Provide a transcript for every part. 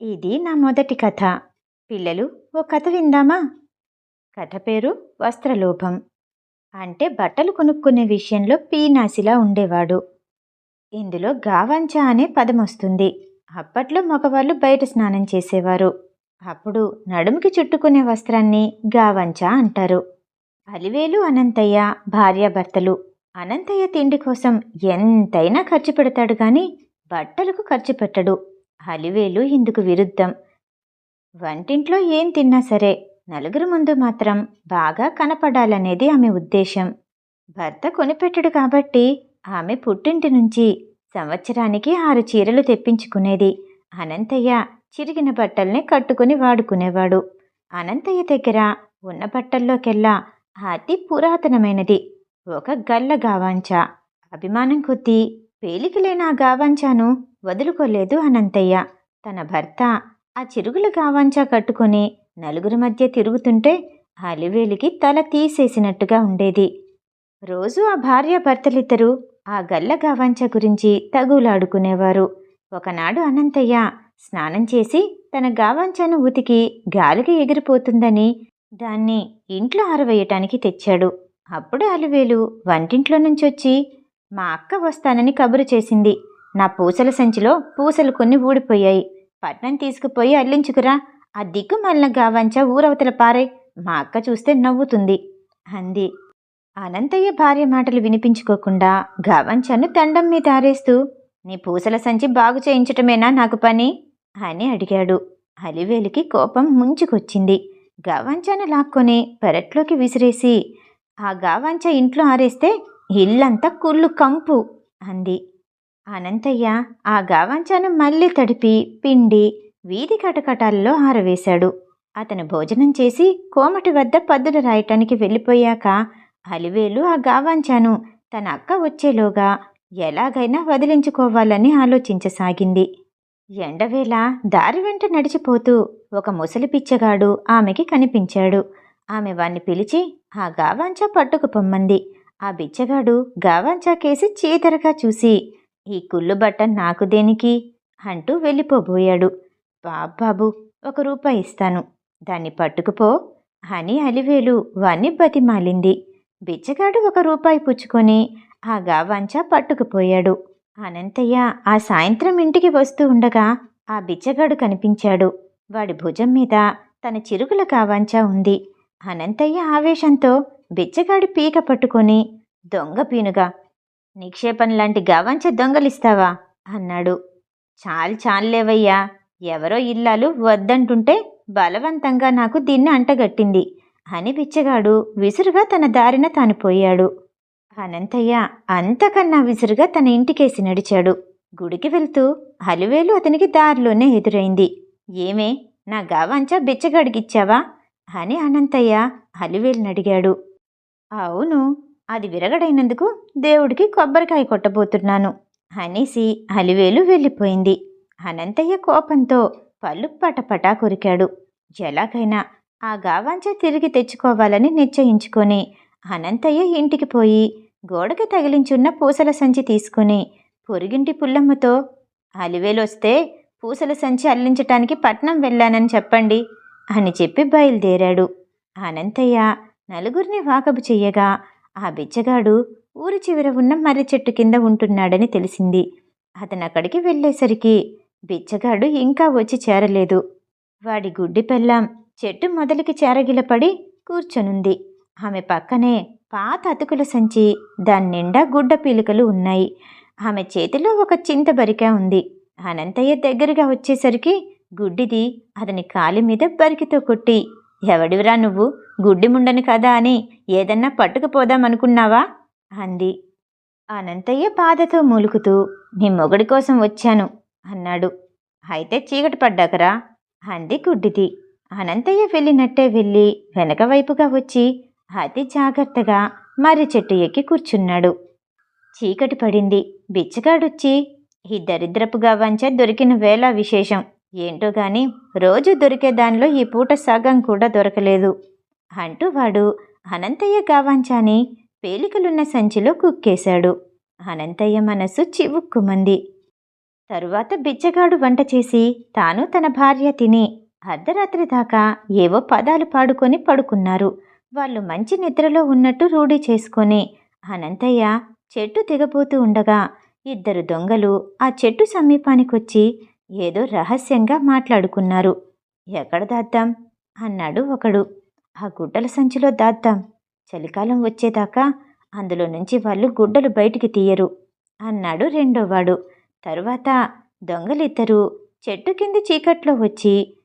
ఇది నా మొదటి కథ. పిల్లలు ఓ కథ విందామా? కథ పేరు వస్త్రలోభం. అంటే బట్టలు కొనుక్కునే విషయంలో పీనాసిలా ఉండేవాడు. ఇందులో గావంచ అనే పదం వస్తుంది. అప్పట్లో మగవాళ్ళు బయట స్నానం చేసేవారు. అప్పుడు నడుముకి చుట్టుకునే వస్త్రాన్ని గావంచ అంటారు. అలివేలు అనంతయ్య భార్యాభర్తలు. అనంతయ్య తిండి కోసం ఎంతైనా ఖర్చు పెడతాడు కానీ బట్టలకు ఖర్చు పెట్టడు. అలివేలు ఇందుకు విరుద్ధం. వంటింట్లో ఏం తిన్నా సరే నలుగురు ముందు మాత్రం బాగా కనపడాలనేది ఆమె ఉద్దేశం. భర్త కొనిపెట్టడు కాబట్టి ఆమె పుట్టింటి నుంచి సంవత్సరానికి ఆరు చీరలు తెప్పించుకునేది. అనంతయ్య చిరిగిన బట్టల్ని కట్టుకుని వాడుకునేవాడు. అనంతయ్య దగ్గర ఉన్న బట్టల్లోకెల్లా అతి పురాతనమైనది. ఒక గల్ల గావాంచ అభిమానం కొద్దీ పేలికలేని ఆ గావాంచాను వదులుకోలేదు అనంతయ్య. తన భర్త ఆ చిరుగుల గావాంచా కట్టుకొని నలుగురి మధ్య తిరుగుతుంటే అలివేలికి తల తీసేసినట్టుగా ఉండేది. రోజు ఆ భార్య భర్తలిద్దరూ ఆ గల్ల గావాంచ గురించి తగులాడుకునేవారు. ఒకనాడు అనంతయ్య స్నానం చేసి తన గావాంచాను ఉతికి గాలికి ఎగిరిపోతుందని దాన్ని ఇంట్లో ఆరవేయటానికి తెచ్చాడు. అప్పుడు అలివేలు వంటింట్లో నుంచి వచ్చి మా అక్క వస్తానని కబురు చేసింది. నా పూసల సంచిలో పూసలు కొన్ని ఊడిపోయాయి. పట్నం తీసుకుపోయి అల్లించుకురా. ఆ దిక్కు మళ్ళీ గావంచ ఊరవతల పారే. మా అక్క చూస్తే నవ్వుతుంది. అంది. అనంతయ్య భార్య మాటలు వినిపించుకోకుండా గావంచను తండం మీద ఆరేస్తూ నీ పూసల సంచి బాగు చేయించటమేనా నాకు పని? అని అడిగాడు. అలివేలికి కోపం ముంచుకొచ్చింది. గావంచాను లాక్కొని పెరట్లోకి విసిరేసి ఆ గావంచ ఇంట్లో ఆరేస్తే ఇల్లంతా కుళ్ళు కంపు అంది. అనంతయ్య ఆ గావంచాను మళ్ళీ తడిపి పిండి వీధి కటకటాల్లో ఆరవేశాడు. అతను భోజనం చేసి కోమటి వద్ద పద్దులు రాయటానికి వెళ్ళిపోయాక అలివేలు ఆ గావాంచాను తన అక్క వచ్చేలోగా ఎలాగైనా వదిలించుకోవాలని ఆలోచించసాగింది. ఎండవేళ దారి వెంట నడిచిపోతూ ఒక ముసలి పిచ్చగాడు ఆమెకి కనిపించాడు. ఆమె వాణ్ణి పిలిచి ఆ గావాంచా పట్టుకు పొమ్మంది. ఆ బిచ్చగాడు గావంచాకేసి కేసి చూసి ఈ కుళ్ళు బట్ట నాకు దేనికి అంటూ వెళ్ళిపోబోయాడు. బాబాబు ఒక రూపాయి ఇస్తాను. దాన్ని పట్టుకుపో అని అలివేలు వాణ్ణి బతిమాలింది. బిచ్చగాడు ఒక రూపాయి పుచ్చుకొని ఆ గావంచా పట్టుకుపోయాడు. అనంతయ్య ఆ సాయంత్రం ఇంటికి వస్తూ ఉండగా ఆ బిచ్చగాడు కనిపించాడు. వాడి భుజం మీద తన చిరుకుల కావాంచా ఉంది. అనంతయ్య ఆవేశంతో బిచ్చగాడి పీక పట్టుకొని దొంగ పీనుగా నిక్షేపం లాంటి గవంచ దొంగలిస్తావా? అన్నాడు. చాలు చాలులేవయ్యా ఎవరో ఇల్లాలు వద్దంటుంటే బలవంతంగా నాకు దీన్ని అంటగట్టింది అని బిచ్చగాడు విసురుగా తన దారిన తాను పోయాడు. అనంతయ్య అంతకన్నా విసురుగా తన ఇంటికేసి నడిచాడు. గుడికి వెళ్తూ అలివేలు అతనికి దారిలోనే ఎదురైంది. ఏమే నా గావంచా బిచ్చగాడికిచ్చావా? అని అనంతయ్య అలివేలుని అడిగాడు. అవును అది విరగడైనందుకు దేవుడికి కొబ్బరికాయ కొట్టబోతున్నాను అనేసి అలివేలు వెళ్ళిపోయింది. అనంతయ్య కోపంతో పళ్ళు పటపటా కొరికాడు. ఎలాగైనా ఆ గావాంచ తిరిగి తెచ్చుకోవాలని నిశ్చయించుకొని అనంతయ్య ఇంటికి పోయి గోడకి తగిలించున్న పూసల సంచి తీసుకుని పొరిగింటి పుల్లమ్మతో అలివేలొస్తే పూసల సంచి అల్లించటానికి పట్నం వెళ్ళానని చెప్పండి. అని చెప్పి బయలుదేరాడు. అనంతయ్య నలుగురిని వాకబు చెయ్యగా ఆ బిచ్చగాడు ఊరి చివర ఉన్న మర్రి చెట్టు కింద ఉంటున్నాడని తెలిసింది. అతను అక్కడికి వెళ్ళేసరికి బిచ్చగాడు ఇంకా వచ్చి చేరలేదు. వాడి గుడ్డి పెళ్ళాం చెట్టు మొదలికి చేరగిలపడి కూర్చొనుంది. ఆమె పక్కనే పాత అతుకుల సంచి దాని నిండా గుడ్డ పీలికలు ఉన్నాయి. ఆమె చేతిలో ఒక చింత బరిక ఉంది. అనంతయ్య దగ్గరగా వచ్చేసరికి గుడ్డిది అతని కాలి మీద బరికితో కొట్టి. ఎవడివిరా నువ్వు? గుడ్డి ముండని కదా అని ఏదన్నా పట్టుకుపోదామనుకున్నావా? అంది. అనంతయ్య బాధతో మూలుకుతూ నీ మొగడి కోసం వచ్చాను అన్నాడు. అయితే చీకటి పడ్డాకరా? అంది గుడ్డిది. అనంతయ్య వెళ్ళినట్టే వెళ్ళి వెనక వైపుగా వచ్చి అతి జాగ్రత్తగా మర్రి చెట్టు ఎక్కి కూర్చున్నాడు. చీకటి పడింది. బిచ్చగాడొచ్చి ఈ దరిద్రపుగా వంచ దొరికిన వేళ విశేషం. ఏంటో గాని రోజు దొరికే దానిలో ఈ పూట సగం కూడా దొరకలేదు. అంటూ వాడు అనంతయ్య గావాంచాని పేలికలున్న సంచిలో కుక్కేశాడు. అనంతయ్య మనసు చివుక్కుమంది. తరువాత బిచ్చగాడు వంట చేసి తాను తన భార్య తిని అర్ధరాత్రి దాకా ఏవో పదాలు పాడుకొని పడుకున్నారు. వాళ్ళు మంచి నిద్రలో ఉన్నట్టు రూఢి చేసుకొని అనంతయ్య చెట్టు దిగబోతూ ఉండగా ఇద్దరు దొంగలు ఆ చెట్టు సమీపానికొచ్చి ఏదో రహస్యంగా మాట్లాడుకున్నారు. ఎక్కడ దాద్దాం? అన్నాడు ఒకడు. ఆ గుడ్డల సంచిలో దాద్దాం. చలికాలం వచ్చేదాకా అందులో నుంచి వాళ్ళు గుడ్డలు బయటికి తీయరు అన్నాడు రెండోవాడు. తరువాత దొంగలిద్దరూ చెట్టు కింది చీకట్లో వచ్చి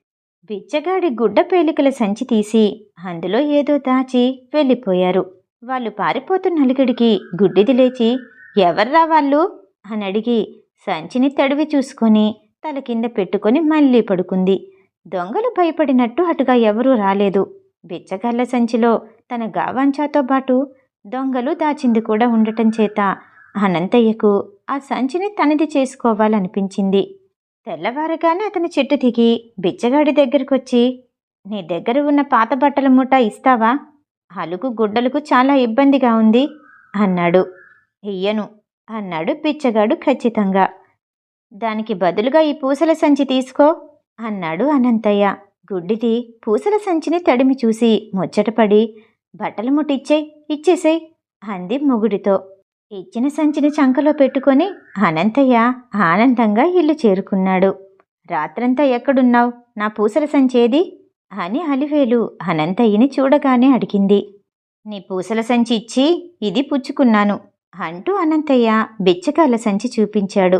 బిచ్చగాడి గుడ్డ పేలికల సంచి తీసి అందులో ఏదో దాచి వెళ్ళిపోయారు. వాళ్ళు పారిపోతున్న నలుగుడికి గుడ్డిది లేచి ఎవర్రా వాళ్ళు? అని అడిగి సంచిని తడివి చూసుకొని తల కింద పెట్టుకొని మళ్ళీ పడుకుంది. దొంగలు భయపడినట్టు అటుగా ఎవరూ రాలేదు. బిచ్చగాళ్ళ సంచిలో తన గావాంచాతో పాటు దొంగలు దాచింది కూడా ఉండటం చేత అనంతయ్యకు ఆ సంచిని తనది చేసుకోవాలనిపించింది. తెల్లవారగానే అతని చెట్టు దిగి బిచ్చగాడి దగ్గరకొచ్చి నీ దగ్గర ఉన్న పాత బట్టల మూట ఇస్తావా? అలుగు గుడ్డలకు చాలా ఇబ్బందిగా ఉంది అన్నాడు. ఇయ్యను అన్నాడు బిచ్చగాడు ఖచ్చితంగా. దానికి బదులుగా ఈ పూసల సంచి తీసుకో అన్నాడు అనంతయ్య. గుడ్డిది పూసల సంచిని తడిమి చూసి ముచ్చటపడి బట్టలు ముట్ట ఇచ్చేసేయ్ అంది మొగుడితో. ఇచ్చిన సంచిని చంకలో పెట్టుకొని అనంతయ్య ఆనందంగా ఇల్లు చేరుకున్నాడు. రాత్రంతా ఎక్కడున్నావు? నా పూసల సంచేది అని అలివేలు అనంతయ్యని చూడగానే అడిగింది. నీ పూసల సంచి ఇచ్చి ఇది పుచ్చుకున్నాను అంటూ అనంతయ్య బిచ్చకాల సంచి చూపించాడు.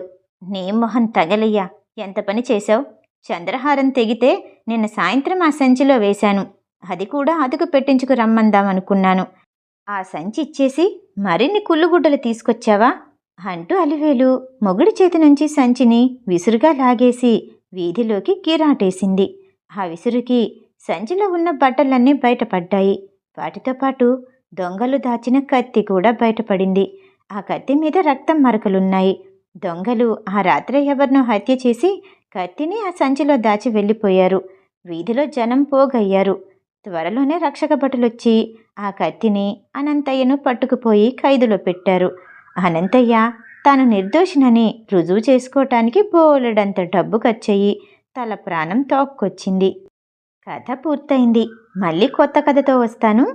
నీ మొహం తగలయ్యా. ఎంత పని చేశావు? చంద్రహారం తెగితే నిన్న సాయంత్రం ఆ సంచిలో వేశాను. అది కూడా అదుకు పెట్టించుకు రమ్మందాం అనుకున్నాను. ఆ సంచి ఇచ్చేసి మరిన్ని కుళ్ళుగుడ్డలు తీసుకొచ్చావా? అంటూ అలివేలు మొగుడి చేతి నుంచి సంచిని విసురుగా లాగేసి వీధిలోకి కీరాటేసింది ఆ విసురుకి సంచిలో ఉన్న బట్టలన్నీ బయటపడ్డాయి. వాటితో పాటు దొంగలు దాచిన కత్తి కూడా బయటపడింది. ఆ కత్తి మీద రక్తం మరకలున్నాయి. దొంగలు ఆ రాత్రి ఎవరినో హత్య చేసి కత్తిని ఆ సంచిలో దాచి వెళ్ళిపోయారు. వీధిలో జనం పోగయ్యారు. త్వరలోనే రక్షక భటులొచ్చి ఆ కత్తిని అనంతయ్యను పట్టుకుపోయి ఖైదులో పెట్టారు. అనంతయ్య తాను నిర్దోషినని రుజువు చేసుకోవటానికి బోలెడంత డబ్బు ఖర్చయి తల ప్రాణం తోక్కొచ్చింది. కథ పూర్తయింది. మళ్ళీ కొత్త కథతో వస్తాను.